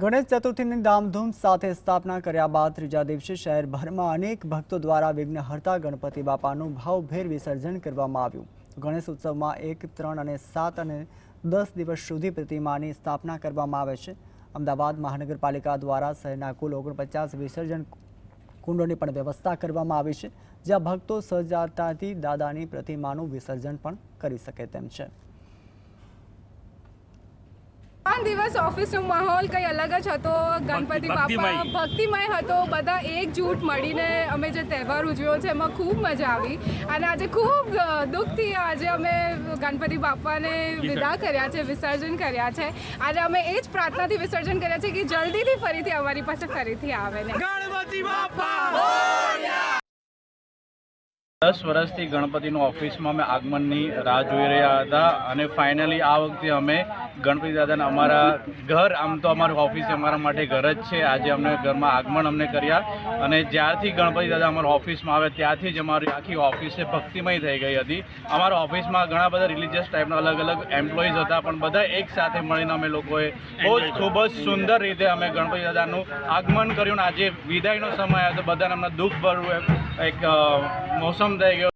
ગણેશ ચતુર્થીની ધામધૂમ સાથે સ્થાપના કર્યા બાદ ત્રીજા દિવસે શહેરભરમાં અનેક ભક્તો દ્વારા વિઘ્નહર્તા ગણપતિ બાપાનું ભાવભેર વિસર્જન કરવામાં આવ્યું. ગણેશ ઉત્સવમાં એક, ત્રણ અને સાત અને દસ દિવસ સુધી પ્રતિમાની સ્થાપના કરવામાં આવે છે. અમદાવાદ મહાનગરપાલિકા દ્વારા શહેરના કુલ ઓગણપચાસ વિસર્જન કુંડોની પણ વ્યવસ્થા કરવામાં આવી છે, જ્યાં ભક્તો સહજાતાથી દાદાની પ્રતિમાનું વિસર્જન પણ કરી શકે તેમ છે. ત્રણ દિવસ ઓફિસનો માહોલ કંઈ અલગ જ હતો. ગણપતિ બાપા ભક્તિમય. ભક્તિમય હતો. બધા એકજૂટ મળીને અમે જે તહેવાર ઉજવ્યો છે એમાં ખૂબ મજા આવી. અને આજે ખૂબ દુઃખથી આજે અમે ગણપતિ બાપાને વિદા કર્યા છે વિસર્જન કર્યા છે. આજે અમે એ જ પ્રાર્થનાથી વિસર્જન કર્યા છે કે જલ્દીથી ફરીથી અમારી પાસે ફરીથી આવે ને. ગણપતિ બાપા! દસ વર્ષથી ગણપતિનું ઓફિસમાં અમે આગમનની રાહ જોઈ રહ્યા હતા અને ફાઇનલી આ વખતે અમે ગણપતિ દાદાને અમારા ઘર, આમ તો અમારું ઓફિસ અમારા માટે ઘર જ છે. આજે અમને ઘરમાં આગમન અમને કર્યા અને જ્યારથી ગણપતિ દાદા અમારા ઓફિસમાં આવે, ત્યારથી જ અમારી આખી ઓફિસે ભક્તિમય થઈ ગઈ હતી. અમારા ઓફિસમાં ઘણા બધા રિલિજિયસ ટાઈપના અલગ અલગ એમ્પ્લોઈઝ હતા, પણ બધા એક સાથે મળીને અમે લોકોએ બહુ જ ખૂબ જ સુંદર રીતે અમે ગણપતિ દાદાનું આગમન કર્યું. અને આજે વિદાયનો સમય આવ્યો તો બધાને અમને દુઃખ ભરવું એક મોસમ થઈ ગયો.